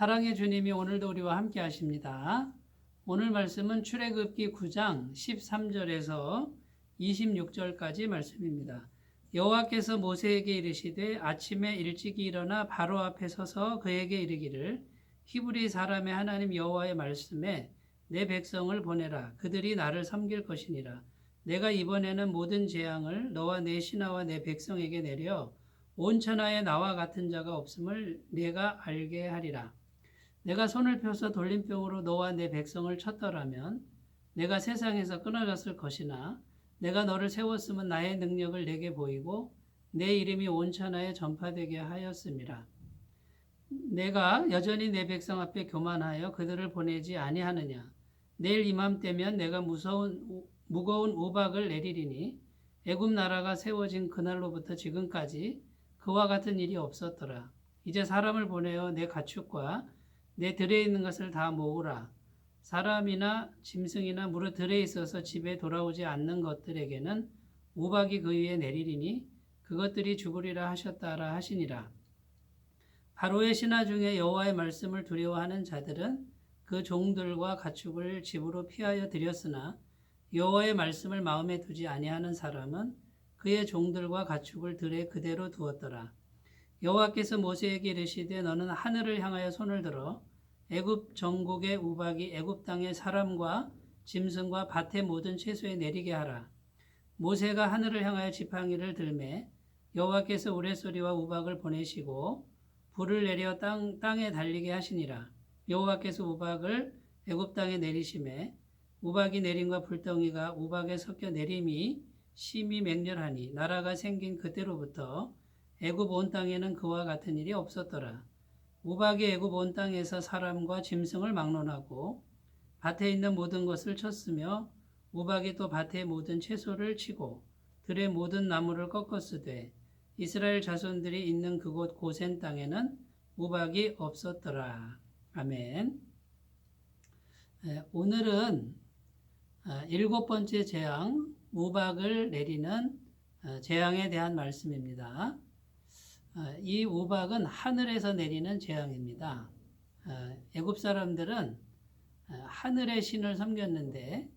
사랑의 주님이 오늘도 우리와 함께 하십니다. 오늘 말씀은 출애굽기 9장 13절에서 26절까지 말씀입니다. 여호와께서 모세에게 이르시되 아침에 일찍이 일어나 바로 앞에 서서 그에게 이르기를 히브리 사람의 하나님 여호와의 말씀에 내 백성을 보내라 그들이 나를 섬길 것이니라 내가 이번에는 모든 재앙을 너와 내 신하와 내 백성에게 내려 온 천하에 나와 같은 자가 없음을 내가 알게 하리라 내가 손을 펴서 돌림병으로 너와 내 백성을 쳤더라면 내가 세상에서 끊어졌을 것이나 내가 너를 세웠으면 나의 능력을 내게 보이고 내 이름이 온 천하에 전파되게 하였음이라. 내가 여전히 내 백성 앞에 교만하여 그들을 보내지 아니하느냐. 내일 이맘때면 내가 무서운 무거운 우박을 내리리니 애굽 나라가 세워진 그날로부터 지금까지 그와 같은 일이 없었더라. 이제 사람을 보내어 내 가축과 내 들에 있는 것을 다 모으라. 사람이나 짐승이나 무릇 들에 있어서 집에 돌아오지 않는 것들에게는 우박이 그 위에 내리리니 그것들이 죽으리라 하셨다라 하시니라. 바로의 신하 중에 여호와의 말씀을 두려워하는 자들은 그 종들과 가축을 집으로 피하여 들였으나 여호와의 말씀을 마음에 두지 아니하는 사람은 그의 종들과 가축을 들에 그대로 두었더라. 여호와께서 모세에게 이르시되 너는 하늘을 향하여 손을 들어 애굽 전국의 우박이 애굽 땅의 사람과 짐승과 밭의 모든 채소에 내리게 하라. 모세가 하늘을 향하여 지팡이를 들매 여호와께서 우레소리와 우박을 보내시고 불을 내려 땅, 땅에 달리게 하시니라. 여호와께서 우박을 애굽 땅에 내리심에 우박이 내림과 불덩이가 우박에 섞여 내림이 심히 맹렬하니 나라가 생긴 그때로부터 애굽 온 땅에는 그와 같은 일이 없었더라. 우박이 애굽 온 땅에서 사람과 짐승을 막론하고 밭에 있는 모든 것을 쳤으며 우박이 또 밭의 모든 채소를 치고 들의 모든 나무를 꺾었으되 이스라엘 자손들이 있는 그곳 고센 땅에는 우박이 없었더라. 아멘. 오늘은 아, 일곱 번째 재앙 우박을 내리는 어, 재앙에 대한 말씀입니다. 어, 이 우박은 하늘에서 내리는 재앙입니다. 어, 애굽 사람들은 어, 하늘의 신을 섬겼는데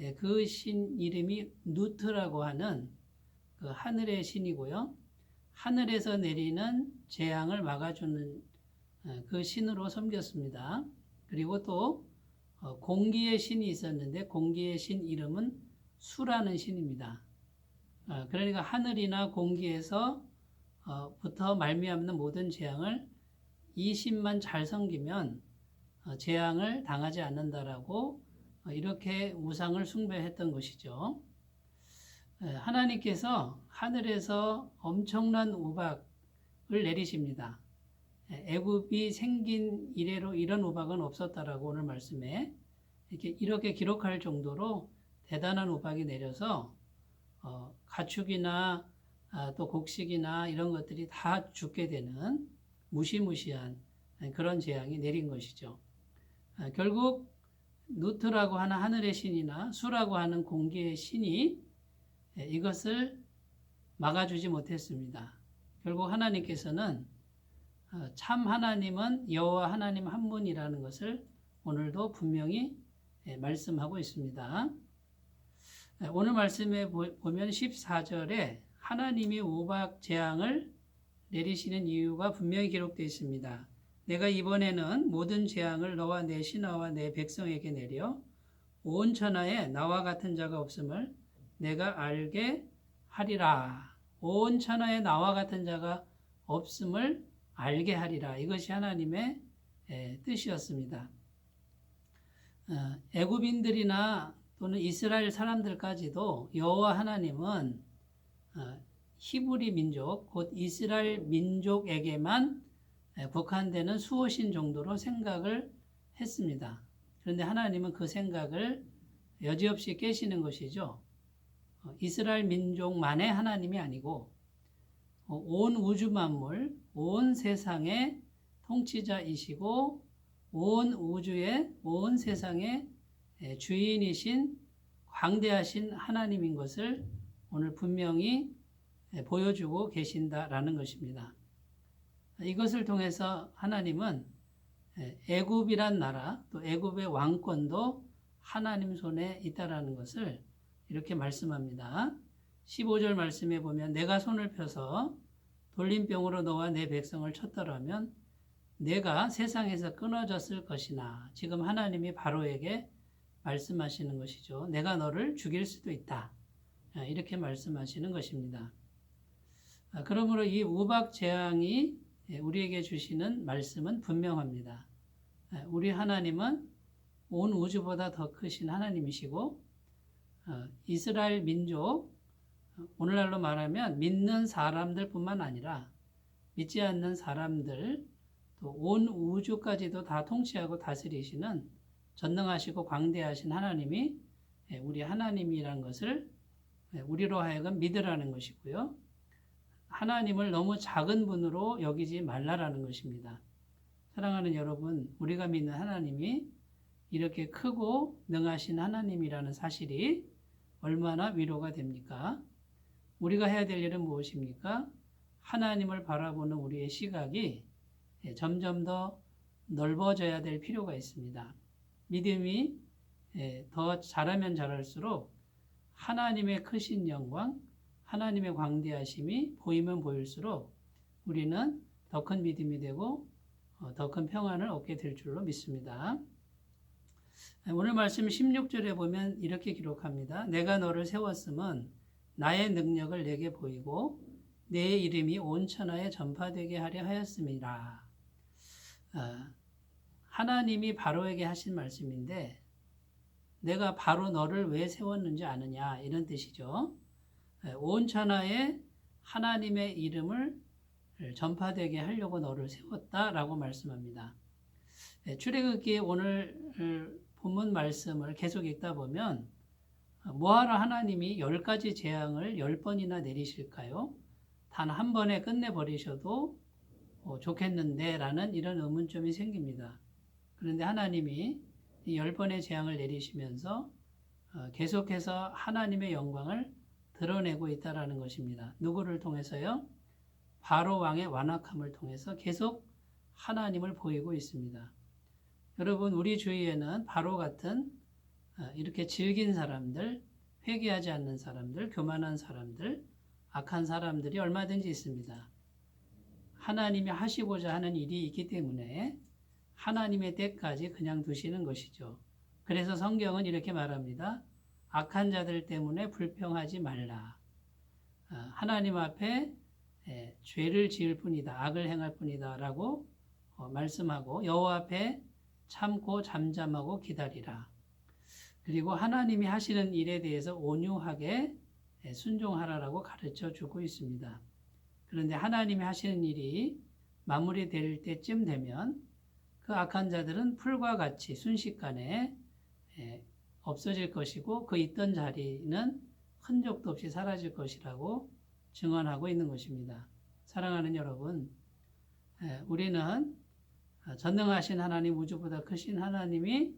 예, 그신 이름이 누트라고 하는 그 하늘의 신이고요. 하늘에서 내리는 재앙을 막아주는 그 신으로 섬겼습니다. 그리고 또 공기의 신이 있었는데 공기의 신 이름은 수라는 신입니다. 그러니까 하늘이나 공기에서 어, 부터 말미암는 모든 재앙을 이 신만 잘 섬기면 어, 재앙을 당하지 않는다라고 어, 이렇게 우상을 숭배했던 것이죠. 하나님께서 하늘에서 엄청난 우박을 내리십니다. 애굽이 생긴 이래로 이런 우박은 없었다라고 오늘 말씀에 이렇게 이렇게 기록할 정도로 대단한 우박이 내려서 가축이나 아, 또 곡식이나 이런 것들이 다 죽게 되는 무시무시한 그런 재앙이 내린 것이죠. 아, 결국 누트라고 하는 하늘의 신이나 수라고 하는 공기의 신이 예, 이것을 막아주지 못했습니다. 결국 하나님께서는 어, 참 하나님은 여호와 하나님 한 분이라는 것을 오늘도 분명히 예, 말씀하고 있습니다. 예, 오늘 말씀에 보면 14절에 하나님이 우박 재앙을 내리시는 이유가 분명히 기록되어 있습니다. 내가 이번에는 모든 재앙을 너와 내 신하와 내 백성에게 내려 온 천하에 나와 같은 자가 없음을 내가 알게 하리라. 온 천하에 나와 같은 자가 없음을 알게 하리라. 이것이 하나님의 뜻이었습니다. 어, 애굽인들이나 또는 이스라엘 사람들까지도 여호와 하나님은 어, 히브리 민족, 곧 이스라엘 민족에게만 국한되는 수호신 정도로 생각을 했습니다. 그런데 하나님은 그 생각을 여지없이 깨시는 것이죠. 어, 이스라엘 민족만의 하나님이 아니고 어, 온 우주 만물, 온 세상의 통치자이시고 온 우주의 온 세상의 주인이신 광대하신 하나님인 것을 오늘 분명히 보여주고 계신다라는 것입니다. 이것을 통해서 하나님은 예, 애굽이란 나라 또 애굽의 왕권도 하나님 손에 있다라는 것을 이렇게 말씀합니다. 15절 말씀에 보면 내가 손을 펴서 돌림병으로 너와 내 백성을 쳤더라면 내가 세상에서 끊어졌을 것이나 지금 하나님이 바로에게 말씀하시는 것이죠. 내가 너를 죽일 수도 있다. 아, 이렇게 말씀하시는 것입니다. 아, 그러므로 이 우박 재앙이 예, 우리에게 주시는 말씀은 분명합니다. 예, 우리 하나님은 온 우주보다 더 크신 하나님이시고 어, 이스라엘 민족 어, 오늘날로 말하면 믿는 사람들뿐만 아니라 믿지 않는 사람들 또 온 우주까지도 다 통치하고 다스리시는 전능하시고 광대하신 하나님이 예, 우리 하나님이란 것을 예, 우리로 하여금 믿으라는 것이고요. 하나님을 너무 작은 분으로 여기지 말라라는 것입니다. 사랑하는 여러분, 우리가 믿는 하나님이 이렇게 크고 능하신 하나님이라는 사실이 얼마나 위로가 됩니까? 우리가 해야 될 일은 무엇입니까? 하나님을 바라보는 우리의 시각이 예, 점점 더 넓어져야 될 필요가 있습니다. 믿음이 예, 더 자라면 자랄수록 하나님의 크신 영광, 하나님의 광대하심이 보이면 보일수록 우리는 더 큰 믿음이 되고 어, 더큰 평안을 얻게 될 줄로 믿습니다. 오늘 말씀 16절에 보면 이렇게 기록합니다. 내가 너를 세웠음은 나의 능력을 내게 보이고 내 이름이 온 천하에 전파되게 하려 하였음이라. 아, 하나님이 바로에게 하신 말씀인데 내가 바로 너를 왜 세웠는지 아느냐 이런 뜻이죠. 예, 온 천하에 하나님의 이름을 전파되게 하려고 너를 세웠다라고 말씀합니다. 예, 출애굽기 오늘 본문 말씀을 계속 읽다 보면 뭐하러 하나님이 열 가지 재앙을 열 번이나 내리실까요? 단 한 번에 끝내버리셔도 어, 좋겠는데 라는 이런 의문점이 생깁니다. 그런데 하나님이 이 열 번의 재앙을 내리시면서 어, 계속해서 하나님의 영광을 드러내고 있다라는 것입니다. 누구를 통해서요? 바로 왕의 완악함을 통해서 계속 하나님을 보이고 있습니다. 여러분 우리 주위에는 바로 같은 어, 이렇게 질긴 사람들, 회개하지 않는 사람들, 교만한 사람들, 악한 사람들이 얼마든지 있습니다. 하나님이 하시고자 하는 일이 있기 때문에 하나님의 때까지 그냥 두시는 것이죠. 그래서 성경은 이렇게 말합니다. 악한 자들 때문에 불평하지 말라. 어, 하나님 앞에 예, 죄를 지을 뿐이다. 악을 행할 뿐이다. 라고 어, 말씀하고 여호와 앞에 참고 잠잠하고 기다리라. 그리고 하나님이 하시는 일에 대해서 온유하게 예, 순종하라라고 가르쳐 주고 있습니다. 그런데 하나님이 하시는 일이 마무리될 때쯤 되면 그 악한 자들은 풀과 같이 순식간에 예, 없어질 것이고 그 있던 자리는 흔적도 없이 사라질 것이라고 증언하고 있는 것입니다. 사랑하는 여러분, 예, 우리는 전능하신 하나님, 우주보다 크신 하나님이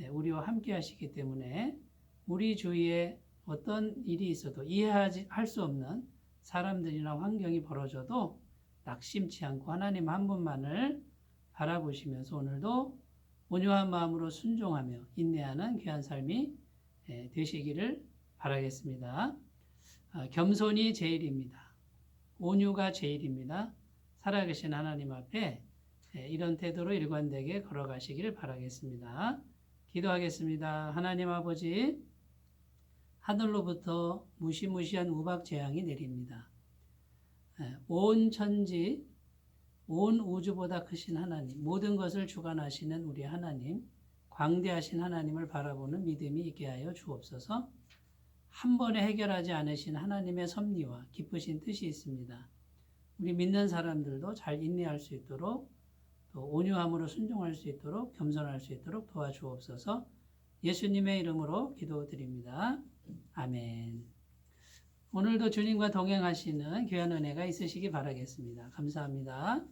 예, 우리와 함께 하시기 때문에 우리 주위에 어떤 일이 있어도 이해하지 할 수 없는 사람들이나 환경이 벌어져도 낙심치 않고 하나님 한 분만을 바라보시면서 오늘도 온유한 마음으로 순종하며 인내하는 귀한 삶이 예, 되시기를 바라겠습니다. 아, 겸손이 제일입니다. 온유가 제일입니다. 살아계신 하나님 앞에 예, 이런 태도로 일관되게 걸어가시기를 바라겠습니다. 기도하겠습니다. 하나님 아버지, 하늘로부터 무시무시한 우박 재앙이 내립니다. 예, 온 천지, 온 우주보다 크신 하나님, 모든 것을 주관하시는 우리 하나님, 광대하신 하나님을 바라보는 믿음이 있게 하여 주옵소서. 한 번에 해결하지 않으신 하나님의 섭리와 기쁘신 뜻이 있습니다. 우리 믿는 사람들도 잘 인내할 수 있도록 또 온유함으로 순종할 수 있도록 겸손할 수 있도록 도와주옵소서. 예수님의 이름으로 기도드립니다. 아멘. 오늘도 주님과 동행하시는 귀한 은혜가 있으시기 바라겠습니다. 감사합니다.